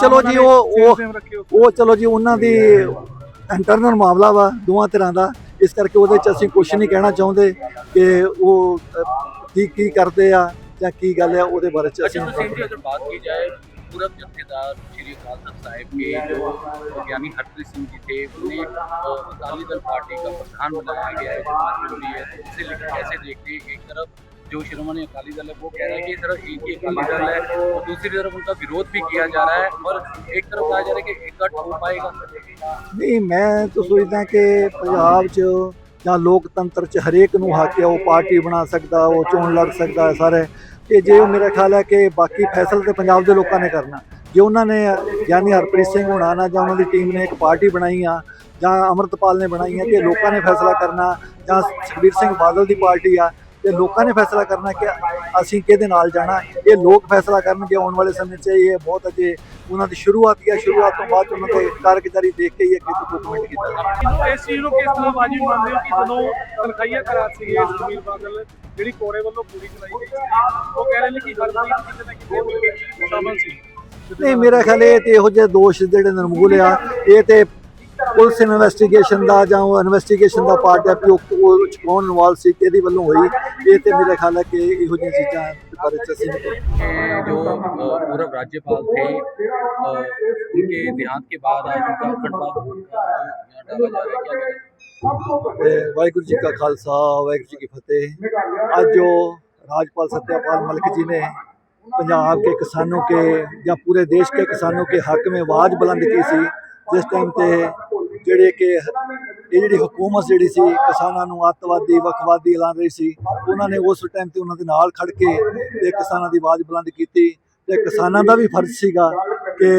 ਚਲੋ ਜੀ ਉਹ ਉਹ ਉਹ ਚਲੋ ਜੀ ਉਹਨਾਂ ਦੀ ਇੰਟਰਨਲ ਮਾਮਲਾ ਵਾ ਦੋਵਾਂ ਤਰ੍ਹਾਂ ਦਾ। ਇਸ ਕਰਕੇ ਉਹਦੇ ਚ ਅਸੀਂ ਕੁਝ ਨਹੀਂ ਕਹਿਣਾ ਚਾਹੁੰਦੇ ਕਿ ਉਹ ਕੀ ਕੀ ਕਰਦੇ ਆ ਜਾਂ ਕੀ ਗੱਲ ਆ ਉਹਦੇ ਬਾਰੇ ਚ ਅਸੀਂ ਤੁਸੀਂ ਬਾਤ ਕੀ ਜਾਏ। पूरब जत्थेदार श्री अकाल तख्त साहिब के जो ज्ञानी हरप्रीत सिंह जी थे उन्हें अ, अकाली दल पार्टी का प्रधान बनाया गया है जमात में भी है तो उसे लेकर कैसे देखते हैं एक तरफ जो शिरोमणि अकाली दल है वो कह रहा है कि इस तरफ एक ही अकाली दल है और दूसरी तरफ उनका विरोध भी किया जा रहा है और एक तरफ कहा जा रहा है कि इकट्ठ हो पाएगा ਨਹੀਂ ਮੈਂ ਤਾਂ ਸੋਚਦਾ ਕਿ ਪੰਜਾਬ 'ਚ ਜਾਂ ਲੋਕਤੰਤਰ 'ਚ ਹਰੇਕ ਨੂੰ ਹੱਕ ਹੈ ਉਹ ਪਾਰਟੀ ਬਣਾ ਸਕਦਾ ਉਹ ਚੋਣ ਲੜ ਸਕਦਾ ਹੈ ਸਾਰੇ ਕਿ ਜੇ ਉਹ ਮੇਰਾ ਖਿਆਲ ਹੈ ਕਿ ਬਾਕੀ ਫੈਸਲਾ ਤੇ ਪੰਜਾਬ ਦੇ ਲੋਕਾਂ ਨੇ ਕਰਨਾ, ਜੇ ਉਹਨਾਂ ਨੇ ਗਿਆਨੀ ਹਰਪ੍ਰੀਤ ਸਿੰਘ ਹੋਣਾ ਨਾ ਜਾਂ ਉਹਨਾਂ ਦੀ ਟੀਮ ਨੇ ਇੱਕ ਪਾਰਟੀ ਬਣਾਈ ਆ, ਜਾਂ ਅਮਰਤਪਾਲ ਨੇ ਬਣਾਈ ਆ ਕਿ ਲੋਕਾਂ ਨੇ ਫੈਸਲਾ ਕਰਨਾ, ਜਾਂ ਸੁਖਬੀਰ ਸਿੰਘ ਬਾਦਲ ਦੀ ਪਾਰਟੀ ਆ ਤੇ ਲੋਕਾਂ ਨੇ ਫੈਸਲਾ ਕਰਨਾ ਕਿ ਅਸੀਂ ਕਿਹਦੇ ਨਾਲ ਜਾਣਾ? ਇਹ ਲੋਕ ਫੈਸਲਾ ਕਰਨਗੇ ਆਉਣ ਵਾਲੇ ਸਮੇਂ 'ਚ। ਇਹ ਬਹੁਤ ਅਜੇ ਉਹਨਾਂ ਦੀ ਸ਼ੁਰੂਆਤ ਹੀ ਆ। ਸ਼ੁਰੂਆਤ ਤੋਂ ਬਾਅਦ ਉਹਨਾਂ ਦੇ ਕਾਰਗੁਜ਼ਾਰੀ ਦੇਖ ਕੇ ਹੀ ਅੱਗੇ ਤੋਂ ਡਾਕੂਮੈਂਟ ਕੀਤਾ ਇਸ ਚੀਜ਼ ਨੂੰ ਕਿਸ ਤਰ੍ਹਾਂ ਬਾਜੀ ਮੰਨਦੇ ਹੋ ਕਿ ਜਦੋਂ ਤਨਖਾਹੀਆ ਕਰਾਰ ਸੀ ਇਹ ਸੁਖਬੀਰ ਬਾਦਲ ਜਿਹੜੀ ਕੋਰੇ ਵੱਲੋਂ ਪੂਰੀ ਚਲਾਈ ਗਈ ਉਹ ਕਹਿ ਰਹੇ ਨੇ ਕਿ ਹਰਪ੍ਰੀਤ ਕਿਤੇ ਨਾ ਕਿਤੇ ਸ਼ਾਮਲ ਸੀ। ਨਹੀਂ ਮੇਰਾ ਖਿਆਲ ਇਹ ਤੇ ਇਹੋ ਜਿਹੇ ਦੋਸ਼ ਜਿਹੜੇ ਨਿਰਮੂਲ ਆ ਇਹ ਤੇ ਪੁਲਿਸ ਇਨਵੈਸਟੀਗੇਸ਼ਨ ਦਾ ਜਾਂ ਉਹ ਇਨਵੈਸਟੀਗੇਸ਼ਨ ਦਾ ਪਾਰਟ ਹੈ ਕਿ ਉਹ ਉਹ 'ਚ ਕੌਣ ਇਨਵੋਲਵ ਸੀ ਕਿਹਦੀ ਵੱਲੋਂ ਹੋਈ ਇਹ ਤੇ ਮੇਰਾ ਖਿਆਲ ਹੈ ਕਿ ਇਹੋ ਜਿਹੀਆਂ ਚੀਜ਼ਾਂ ਦੇ ਬਾਰੇ ਚ ਅਸੀਂ ਨਹੀਂ के जो अ, पूर्व राज्यपाल थे अ, उनके देहांत के बाद आज उनका खंडवा भवन का जो यहाँ डाला जा रहा है क्या कहें ਤੇ ਵਾਹਿਗੁਰੂ ਜੀ ਕਾ ਖਾਲਸਾ ਵਾਹਿਗੁਰੂ ਜੀ ਕੀ ਫਤਿਹ ਅੱਜ ਜੋ राजपाल सत्यपाल मलिक जी ने पंजाब के किसानों के या पूरे देश के किसानों के हक में आवाज़ बुलंद की सी ਜਿਸ ਟਾਈਮ ਤੇ ਜਿਹੜੇ ਕਿ ਇਹ ਜਿਹੜੀ ਹਕੂਮਤ ਜਿਹੜੀ ਸੀ, ਕਿਸਾਨਾਂ ਨੂੰ ਅੱਤਵਾਦੀ ਵਕਵਾਦੀ ਐਲਾਨ ਰਹੀ ਸੀ, ਉਹਨਾਂ ਨੇ ਉਸ ਟਾਈਮ ਤੇ ਉਹਨਾਂ ਦੇ ਨਾਲ ਖੜ ਕੇ ਤੇ ਕਿਸਾਨਾਂ ਦੀ ਆਵਾਜ਼ ਬੁਲੰਦ ਕੀਤੀ ਤੇ ਕਿਸਾਨਾਂ ਦਾ ਵੀ ਫਰਜ਼ ਸੀਗਾ ਕਿ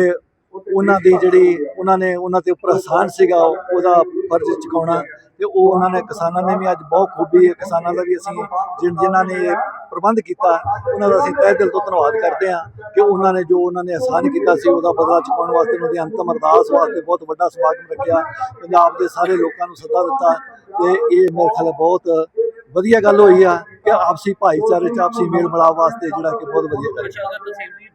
ਉਹਨਾਂ ਦੀ ਜਿਹੜੀ ਉਹਨਾਂ ਨੇ ਉਹਨਾਂ ਤੇ ਉੱਪਰ ਆਸਾਨ ਸੀਗਾ, ਉਹਦਾ ਫਰਜ਼ ਚੁਕਾਉਣਾ ਤੇ ਉਹ ਉਹਨਾਂ ਨੇ ਕਿਸਾਨਾਂ ਨੇ ਵੀ ਅੱਜ ਬਹੁਤ ਖੂਬੀ ਹੈ, ਕਿਸਾਨਾਂ ਦਾ ਵੀ ਅਸੀਂ ਜਿਨ, ਜਿਨ੍ਹਾਂ ਨੇ ਇਹ ਪ੍ਰਬੰਧ ਕੀਤਾ, ਉਹਨਾਂ ਦਾ ਅਸੀਂ ਤਹਿ ਦਿਲ ਤੋਂ ਧੰਨਵਾਦ ਕਰਦੇ ਹਾਂ ਕਿ ਉਹਨਾਂ ਨੇ ਜੋ ਉਹਨਾਂ ਨੇ ਆਸਾਨ ਕੀਤਾ ਸੀ, ਉਹਦਾ ਬਦਲਾ ਚੁਕਾਉਣ ਵਾਸਤੇ ਉਹਨਾਂ ਦੀ ਅੰਤਮ ਅਰਦਾਸ ਵਾਸਤੇ ਬਹੁਤ ਵੱਡਾ ਸਮਾਗਮ ਰੱਖਿਆ, ਪੰਜਾਬ ਦੇ ਸਾਰੇ ਲੋਕਾਂ ਨੂੰ ਸੱਦਾ ਦਿੱਤਾ ਤੇ ਇਹ ਮੇਰੇ ਖਿਆਲ ਬਹੁਤ ਵਧੀਆ ਗੱਲ ਹੋਈ ਆ ਕਿ ਆਪਸੀ ਭਾਈਚਾਰੇ ਚ ਆਪਸੀ ਮੇਲ ਮਿਲਾਪ ਵਾਸਤੇ ਜਿਹੜਾ ਕਿ ਬਹੁਤ ਵਧੀਆ ਗੱਲ ਹੈ।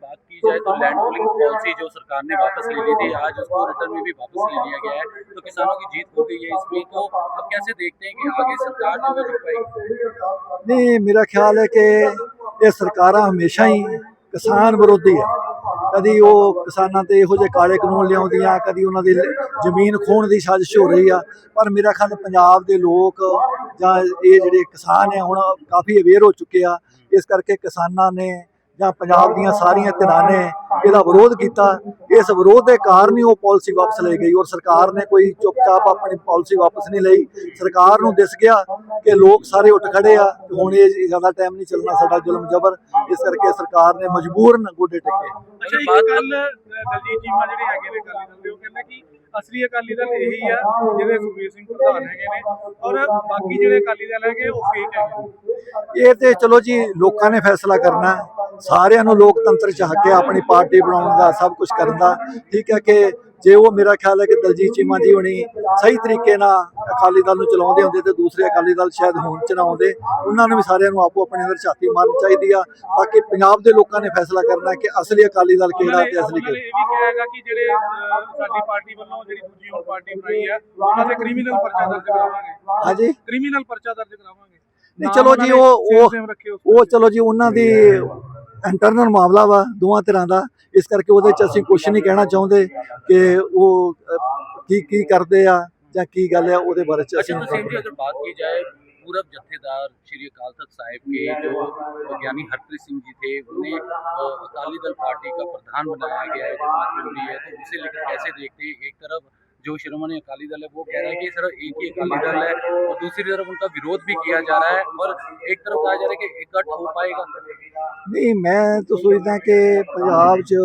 अच्छा अगर तहसील की बात की जाए तो लैंड पूलिंग पॉलिसी जो सरकार ने वापस ले ली थी आज उसको रिटर्न में भी वापस ले लिया गया है तो किसानों की जीत हो गई है इसमें तो अब कैसे देखते हैं कि आगे सरकार जो है झुक पाएगी ਨਹੀਂ ਮੇਰਾ ਖਿਆਲ ਹੈ ਕਿ ਇਹ ਸਰਕਾਰਾਂ ਹਮੇਸ਼ਾ ਹੀ ਕਿਸਾਨ ਵਿਰੋਧੀ ਹੈ ਕਦੀ ਉਹ ਕਿਸਾਨਾਂ ਤੇ ਇਹੋ ਜਿਹੇ ਕਾਲੇ ਕਾਨੂੰਨ ਲਿਆਉਂਦੀਆਂ ਕਦੀ ਉਹਨਾਂ ਦੀ ਲ- ਜ਼ਮੀਨ ਖੋਣ ਦੀ ਸਾਜ਼ਿਸ਼ ਹੋ ਰਹੀ ਆ ਪਰ ਮੇਰਾ ਖਿਆਲ ਹੈ ਪੰਜਾਬ ਦੇ ਲੋਕ ਜਾਂ ਇਹ ਜਿਹੜੇ ਕਿਸਾਨ ਆ ਹੁਣ ਕਾਫੀ ਅਵੇਅਰ ਹੋ ਚੁੱਕੇ ਆ ਇਸ ਕਰਕੇ ਕਿਸਾਨਾਂ ਨੇ ਜਾਂ ਪੰਜਾਬ ਦੀਆਂ ਸਾਰੀਆਂ ਧਿਰਾਂ ਨੇ ਇਹਦਾ ਵਿਰੋਧ ਕੀਤਾ ਇਸ ਵਿਰੋਧ ਦੇ ਕਾਰਨ ਹੀ ਉਹ ਪਾਲਿਸੀ ਵਾਪਸ ਲਈ ਗਈ ਔਰ ਸਰਕਾਰ ਨੇ ਕੋਈ ਚੁੱਪਚਾਪ ਆਪਣੀ ਪਾਲਿਸੀ ਵਾਪਸ ਨਹੀਂ ਲਈ ਸਰਕਾਰ ਨੂੰ ਦਿਸ ਗਿਆ ਕਿ ਲੋਕ ਸਾਰੇ ਉੱਠ ਖੜੇ ਆ ਹੁਣ ਇਹ ਜ਼ਿਆਦਾ ਟਾਈਮ ਨਹੀਂ ਚੱਲਣਾ ਸਾਡਾ ਜ਼ੁਲਮ ਜ਼ਬਰ ਇਸ ਕਰਕੇ ਸਰਕਾਰ ਨੇ ਮਜਬੂਰਨ ਗੋਡੇ ਟੇਕੇ ਅੱਛਾ ਇੱਕ ਗੱਲ ਦਲਜੀਤ ਚੀਮਾ ਜਿਹੜੇ ਹੈਗੇ ਨੇ ਅਕਾਲੀ ਦਲ ਦੇ ਉਹ ਕਹਿੰਦੇ ਕਿ ਅਸਲੀ ਅਕਾਲੀ ਦਲ ਇਹੀ ਆ ਜਿਹਦੇ ਸੁਖਬੀਰ ਸਿੰਘ ਪ੍ਰਧਾਨ ਹੈਗੇ ਨੇ ਔਰ ਬਾਕੀ ਜਿਹੜੇ ਅਕਾਲੀ ਦਲ ਹੈਗੇ ਉਹ ਫੇਕ ਹੈਗੇ। ਇਹ ਤੇ ਚਲੋ ਜੀ ਲੋਕਾਂ ਨੇ ਫੈਸਲਾ ਕਰਨਾ। ਸਾਰਿਆਂ ਨੂੰ ਲੋਕਤੰਤਰ ਚ ਹੱਕ ਹੈ ਆਪਣੀ ਪਾਰਟੀ ਬਣਾਉਣ ਦਾ ਸਭ ਕੁਝ ਕਰਨ ਦਾ। ਠੀਕ ਹੈ ਕਿ ਜੇ ਉਹ ਮੇਰਾ ਖਿਆਲ ਹੈ ਕਿ ਦਲਜੀਤ ਚੀਮਾ ਜੀ ਹੋਣੀ ਸਹੀ ਤਰੀਕੇ ਨਾਲ ਅਕਾਲੀ ਦਲ ਨੂੰ ਚਲਾਉਂਦੇ ਹੁੰਦੇ ਤੇ ਦੂਸਰੇ ਅਕਾਲੀ ਦਲ ਸ਼ਾਇਦ ਹੁਣ ਚ ਨਾ ਆਉਂਦੇ ਉਹਨਾਂ ਨੂੰ ਵੀ ਸਾਰਿਆਂ ਨੂੰ ਆਪੋ ਆਪਣੇ ਅੰਦਰ ਛਾਤੀ ਮਾਰਨੀ ਚਾਹੀਦੀ ਆ। ਬਾਕੀ ਪੰਜਾਬ ਦੇ ਲੋਕਾਂ ਨੇ ਫੈਸਲਾ ਕਰਨਾ ਕਿ ਅਸਲੀ ਅਕਾਲੀ ਦਲ ਕਿਹੜਾ ਤੇ ਅਸਲੀ ਕਿਹੜਾ। ਇਹ ਵੀ ਕਿਹਾ ਹੈਗਾ ਕਿ ਜਿਹੜੇ ਸਾਡੀ ਪਾਰਟੀ ਵੱਲੋਂ ਜਿਹੜੀ ਦੂਜੀ ਹੋਰ ਪਾਰਟੀ ਬਣਾਈ ਹੈ ਉਹਨਾਂ ਦੇ ਕ੍ਰਿਮੀਨਲ ਪਰਚਾ ਦਰਜ ਕਰਾਵਾਂਗੇ। ਹਾਂਜੀ? ਕ੍ਰਿਮੀਨਲ ਪਰਚਾ ਦਰਜ ਕਰਾਵਾਂਗੇ। ਨਹੀਂ ਚਲੋ ਜੀ ਉਹ ਉਹ ਚਲੋ ਜੀ ਉਹਨਾਂ ਦੀ ਇੰਟਰਨਲ ਮਾਮਲਾ ਵਾ ਦੋਵਾਂ ਤਰ੍ਹਾਂ ਦਾ ਇਸ ਕਰਕੇ ਉਹਦੇ ਚ ਅਸੀਂ ਕੁਝ ਨਹੀਂ ਕਹਿਣਾ ਚਾਹੁੰਦੇ ਕਿ ਉਹ ਅਹ, ਕੀ ਕੀ ਕਰਦੇ ਆ ਜਾਂ ਕੀ ਗੱਲ ਆ ਉਹਦੇ ਬਾਰੇ ਚ ਅਸੀਂ अच्छा तो सेम जी अगर बात की जाए पूरब जत्थेदार श्री अकाल तख्त साहिब के जो ज्ञानी हरप्रीत सिंह जी थे उन्हें अ, अकाली दल पार्टी का प्रधान बनाया गया है जमात में भी है तो उसे लेकर कैसे देखते हैं एक तरफ जो शिरोमणि अकाली दल है वो कह रहा है कि सिर्फ एक ही अकाली दल है और दूसरी तरफ उनका विरोध भी किया जा रहा है और एक तरफ कहा जा रहा है कि इकट्ठ हो पाएगा ਨਹੀਂ ਮੈਂ ਤਾਂ ਸੋਚਦਾ ਕਿ ਪੰਜਾਬ 'ਚ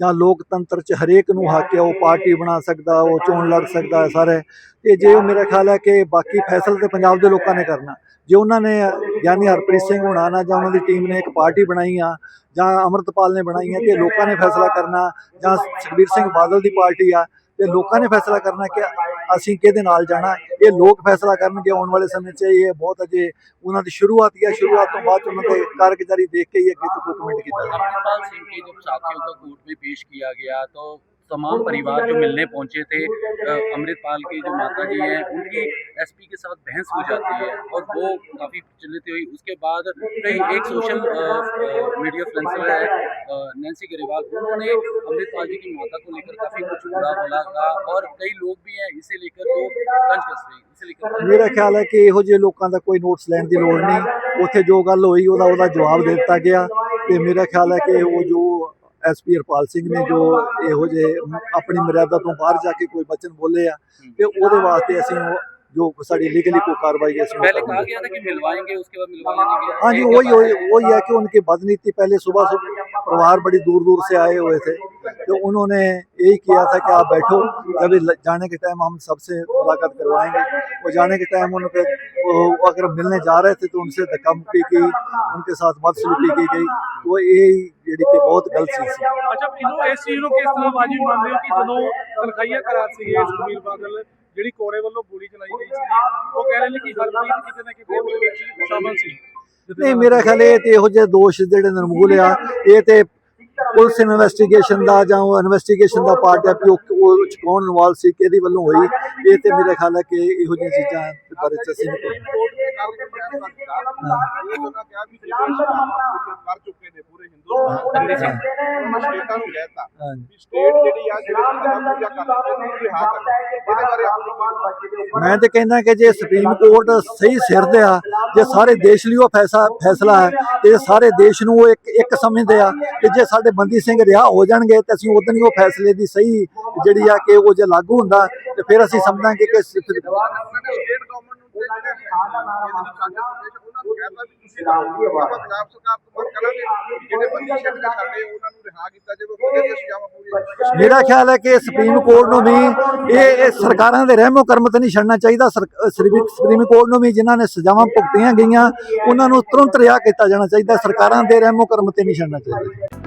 ਜਾਂ ਲੋਕਤੰਤਰ 'ਚ ਹਰੇਕ ਨੂੰ ਹੱਕ ਹੈ ਉਹ ਪਾਰਟੀ ਬਣਾ ਸਕਦਾ ਉਹ ਚੋਣ ਲੜ ਸਕਦਾ ਹੈ ਸਾਰੇ ਤੇ ਜੇ ਉਹ ਮੇਰਾ ਖਿਆਲ ਹੈ ਕਿ ਬਾਕੀ ਫੈਸਲਾ ਤੇ ਪੰਜਾਬ ਦੇ ਲੋਕਾਂ ਨੇ ਕਰਨਾ ਜੇ ਉਹਨਾਂ ਨੇ ਗਿਆਨੀ ਹਰਪ੍ਰੀਤ ਸਿੰਘ ਹੋਣਾ ਨਾ ਜਾਂ ਉਹਨਾਂ ਦੀ ਟੀਮ ਨੇ ਇੱਕ ਪਾਰਟੀ ਬਣਾਈ ਆ ਜਾਂ ਅਮਰਤਪਾਲ ਨੇ ਬਣਾਈ ਆ ਤੇ ਲੋਕਾਂ ਨੇ ਫੈਸਲਾ ਕਰਨਾ ਜਾਂ ਸੁਖਬੀਰ ਸਿੰਘ ਬਾਦਲ ਦੀ ਪਾਰਟੀ ਆ ਤੇ ਲੋਕਾਂ ਨੇ ਫੈਸਲਾ ਕਰਨਾ ਕਿ ਅਸੀਂ ਕਿਹਦੇ ਨਾਲ ਜਾਣਾ ਇਹ ਲੋਕ ਫੈਸਲਾ ਕਰਨਗੇ ਆਉਣ ਵਾਲੇ ਸਮੇਂ 'ਚ ਇਹ ਬਹੁਤ ਅਜੇ ਉਹਨਾਂ ਦੀ ਸ਼ੁਰੂਆਤ ਹੀ ਹੈ ਸ਼ੁਰੂਆਤ ਤੋਂ ਬਾਅਦ 'ਚ ਉਹਨਾਂ ਦੇ ਕਾਰਗੁਜ਼ਾਰੀ ਦੇਖ ਕੇ ਹੀ ਅੱਗੇ ਤੋਂ ਕੋਈ ਕਮੈਂਟ ਕੀਤਾ ਜਾਏਗਾ अमृतपाल सिंह के जब साथियों को कोर्ट में पेश किया गया तो तमाम परिवार जो मिलने पहुंचे थे अ, अमृतपाल की जो माता जी हैं उनकी एसपी के साथ बहस हो जाती है और वो काफ़ी प्रचलित हुई उसके बाद कई एक सोशल मीडिया फ्लुएंसर है अ, नैन्सी गरेवाल उन्होंने अमृतपाल जी की माता को लेकर काफ़ी कुछ बुरा बोला था और कई लोग भी हैं इसे लेकर जो तंज कस रहे हैं इसे लेकर ਮੇਰਾ ਖਿਆਲ ਹੈ ਕਿ ਇਹੋ ਜਿਹੇ ਲੋਕਾਂ ਦਾ ਕੋਈ ਨੋਟਸ ਲੈਣ ਦੀ ਲੋੜ ਨਹੀਂ ਉੱਥੇ ਜੋ ਗੱਲ ਹੋਈ ਉਹਦਾ ਉਹਦਾ ਜਵਾਬ ਦੇ ਦਿੱਤਾ ਗਿਆ ਤੇ ਮੇਰਾ ਖਿਆਲ ਹੈ ਕਿ ਉਹ ਜੋ ਐਸਪੀ ਹਰਪਾਲ ਸਿੰਘ ਨੇ ਜੋ ਇਹੋ ਜਿਹੇ ਆਪਣੀ ਮਰਿਆਦਾ ਤੋਂ ਬਾਹਰ ਜਾ ਕੇ ਕੋਈ ਬਚਨ ਬੋਲੇ ਆ ਤੇ ਉਹਦੇ ਵਾਸਤੇ ਅਸੀਂ ਉਹ ਜੋ ਸਾਡੀ ਲੀਗਲੀ ਕੋਈ ਕਾਰਵਾਈ ਹੈ ਅਸੀਂ ਉਹ पहले कहा ਕਰਾਂਗੇ गया था कि मिलवाएंगे उसके बाद मिलवाया नहीं गया हाँ जी वही वही वही है कि उनकी बदनीति पहले सुबह सुबह परिवार बड़ी दूर दूर से आए हुए थे तो उन्होंने यही किया था कि आप बैठो जब ल- जाने के टाइम हम सबसे मुलाकात करवाएंगे वो जाने के टाइम उनके वो अगर मिलने जा रहे थे तो उनसे धक्का मुक्की की उनके साथ बदसलूकी की गई तो यही ਜਿਹੜੀ ਕਿ ਬਹੁਤ ਗਲਤ ਚੀਜ਼ ਸੀ। ਅੱਛਾ ਇਹਨੂੰ ਇਸ ਚੀਜ਼ ਨੂੰ ਕਿਸ ਤਰ੍ਹਾਂ ਵਾਜਿਬ ਮੰਨਦੇ ਹੋ ਕਿ ਜਦੋਂ ਤਨਖਾਹੀਆ ਕਰਾਰ ਸੀਗੇ ਸੁਖਬੀਰ ਬਾਦਲ ਜਿਹੜੀ ਕੋਰੇ ਵੱਲੋਂ ਗੋਲੀ ਚਲਾਈ ਗਈ ਸੀ ਉਹ ਕਹਿ ਰਹੇ ਨੇ ਕਿ ਹਰਪ੍ਰੀਤ ਕਿਤੇ ਨਾ ਕਿਤੇ ਉਹਦੇ ਵਿੱਚ ਸ਼ਾਮਲ ਸੀ। ਨਹੀਂ ਮੇਰਾ ਖਿਆਲ ਇਹ ਤੇ ਇਹੋ ਜਿਹੇ ਦੋਸ਼ ਜਿਹੜੇ ਨਿਰਮੂਲ ਆ ਇਹ ਤੇ ਪੁਲਿਸ ਇਨਵੈਸਟੀਗੇਸ਼ਨ ਦਾ ਜਾਂ ਉਹ ਇਨਵੈਸਟੀਗੇਸ਼ਨ ਦਾ ਪਾਰਟ ਹੈ ਕਿ ਉਹ ਕੌਣ ਇਨਵੋਲਵ ਸੀ ਕਿਹਦੀ ਵੱਲੋਂ ਹੋਈ ਇਹ ਤੇ ਮੇਰੇ ਖਿਆਲ ਹੈ ਕਿ ਇਹੋ ਜਿਹੀਆਂ ਚੀਜ਼ਾਂ ਦੇ ਬਾਰੇ ਚ ਅਸੀਂ ਨਹੀਂ ਕਰ ਚੁੱਕੇ ਨੇ ਪੂਰੇ ਹਿੰਦੁਸਤਾਨ ਦੇ ਉਹਨਾਂ ਸਟੇਟਾਂ ਨੂੰ ਕਹਿਤਾ ਹਾਂਜੀ। ਵੀ ਸਟੇਟ ਜਿਹੜੀ ਆ ਜਿਹੜੇ ਸੰਤਾਂ ਪੂਜਾ ਕਰ ਰਹੇ ਨੇ ਉਹਨੂੰ ਰਿਹਾ ਕਰ ਇਹਦੇ ਬਾਰੇ ਆਪਣੀ ਕੀ ਮੈਂ ਤੇ ਕਹਿੰਦਾ ਕਿ ਜੇ ਸੁਪਰੀਮ ਕੋਰਟ ਸਹੀ ਸਿਰ ਤੇ ਆ ਜੇ ਸਾਰੇ ਦੇਸ਼ ਲਈ ਉਹ ਫੈਸਲਾ ਫੈਸਲਾ ਹੈ ਤੇ ਸਾਰੇ ਦੇਸ਼ ਨੂੰ ਉਹ ਇੱਕ ਇੱਕ ਸਮਝਦੇ ਆ ਕਿ ਜੇ ਸਾਡੇ ਬੰਦੀ ਸਿੰਘ ਰਿਹਾ ਹੋ ਜਾਣਗੇ ਤੇ ਅਸੀਂ ਉਦੋਂ ਹੀ ਉਹ ਫੈਸਲੇ ਦੀ ਸਹੀ ਜਿਹੜੀ ਆ ਕਿ ਉਹ ਜੇ ਲਾਗੂ ਹੁੰਦਾ ਤੇ ਫਿਰ ਅਸੀਂ ਸਮਝਾਂਗੇ ਕਿ ਸਟੇਟ ਗਵਰਨਮੈਂਟ ਨੂੰ ਜਿਹੜੇ ਪ੍ਰਦੇਸ਼ ਉਹਨਾਂ ਨੂੰ ਕਹਿਤਾ ਵੀ ਤੁਸੀਂ ਲਾਓ ਆਪਾਂ ਪੰਜਾਬ ਸਰਕਾਰ ਤੋਂ ਮੰਗ ਕਰਾਂਗੇ। ਵੀ ਜਿਹੜੇ ਬੰਦੀ ਸਿੰਘ ਨੇ ਸਾਡੇ ਉਹਨਾਂ ਨੂੰ ਰਿਹਾ ਕੀਤਾ ਜਾਵੇ ਉਹਦੇ ਤੇ ਸਜ਼ਾਵਾਂ ਪੂਰੀਆਂ ਮੇਰਾ ਖਿਆਲ ਹੈ ਕਿ ਸੁਪਰੀਮ ਕੋਰਟ ਨੂੰ ਵੀ ਇਹ ਸਰਕਾਰਾਂ ਦੇ ਰਹਿਮੋ ਕਰਮ ਤੇ ਨਹੀਂ ਛੱਡਣਾ ਚਾਹੀਦਾ। ਸੁਪਰੀਮ ਕੋਰਟ ਨੂੰ ਵੀ ਜਿਨ੍ਹਾਂ ਨੇ ਸਜ਼ਾਵਾਂ ਭੁਗਤੀਆਂ ਗਈਆਂ ਉਹਨਾਂ ਨੂੰ ਤੁਰੰਤ ਰਿਹਾ ਕੀਤਾ ਜਾਣਾ ਚਾਹੀਦਾ। ਸਰਕਾਰਾਂ ਦੇ ਰਹਿਮੋ ਕਰਮ ਤੇ ਨਹੀਂ ਛੱਡਣਾ ਚਾਹੀਦਾ।